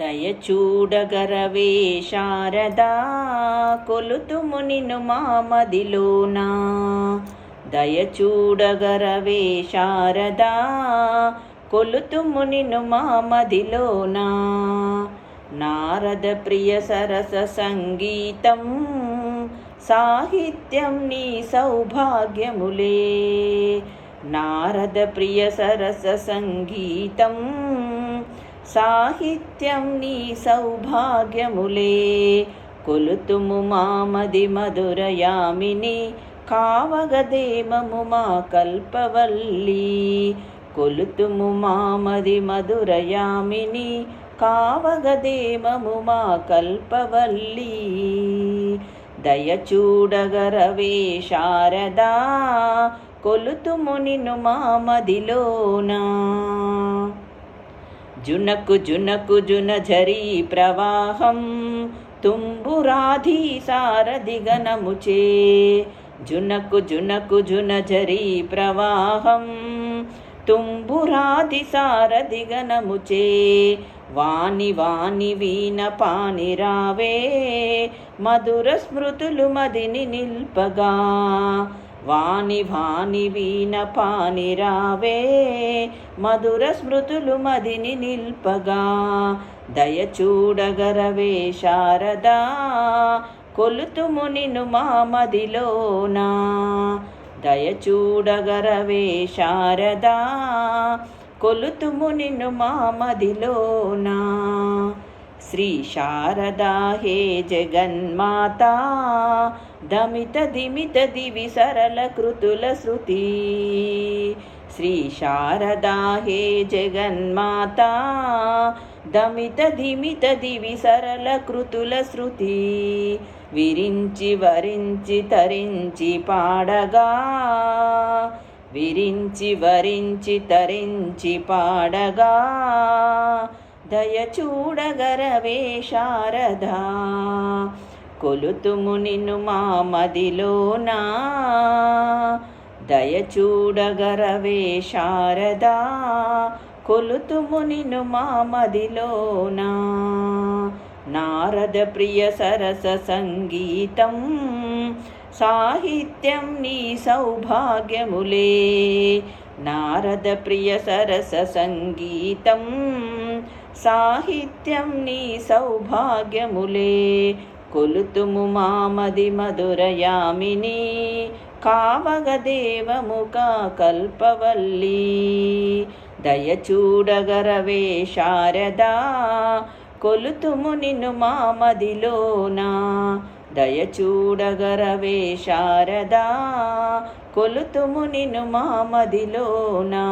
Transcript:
దయచూడగరవే శారదా కొలుతుము నిన్ను మామదిలోనా దయచూడగరవే శారదా కొలుతుము నిన్ను మామదిలోనా నారద ప్రియ సరస సంగీతం సాహిత్యం నీ సౌభాగ్యములే. నారద ప్రియ సరస సంగీతం సాహిత్యం నీ సౌభాగ్యములే. కొలుతుము మామది మధురయామిని కావగదేమము మా కల్పవల్లి. కొలుతుము మామది మధురయామిని కావగదేమము మా కల్పవల్లి. దయచూడగరవే శారదా కొలుతుము నిన్ను మామదిలోనా జునకు జునకు జున జరీ ప్రవాహం తుంబురాధి సారదిగనముచే జునకు జునకు జున జరీ ప్రవాహం తుంబురాది సారదిగనముచే వాణి వాణి వీణ పాని రావే మధుర స్మృతులు మదిని నిల్పగా. వాణి వాణి వీణ పాని రావే మధుర స్మృతులు మదిని నిల్పగా. దయచూడగరవే శారదా కొలుతుము నిన్ను మా మదిలోనా. దయచూడగరవే శారదా కొలుతుము నిన్ను మా మదిలోనా. శ్రీ శారదా హే జగన్మాత దమిత దిమిత దివి సరళ కృతుల శృతి. శ్రీ శారదా హే జగన్మాత దమిత దిమిత దివి సరళ కృతుల శృతి. విరించి వరించి తరించి పాడగా విరించి వరించి తరించి పాడగా దయచూడగరవే శారదా కొలుతుము నిన్ను మా మదిలోనా. దయచూడగరవే శారదా కొలుతుము నిన్ను మా మదిలోనా. నారద ప్రియ సరస సంగీతం సాహిత్యం నీ సౌభాగ్యములే. నారద ప్రియ సరస సంగీతం సాహిత్యం నీ సౌభాగ్యములే. కొలుతుము మామది మధురయామిని. కావగదేవముక కల్పవల్లి. దయచూడగరవే శారదా. కొలుతుము నిన్ను మామదిలోనా దయచూడగరవే శారదా. కొలుతుము నిన్ను మామదిలోనా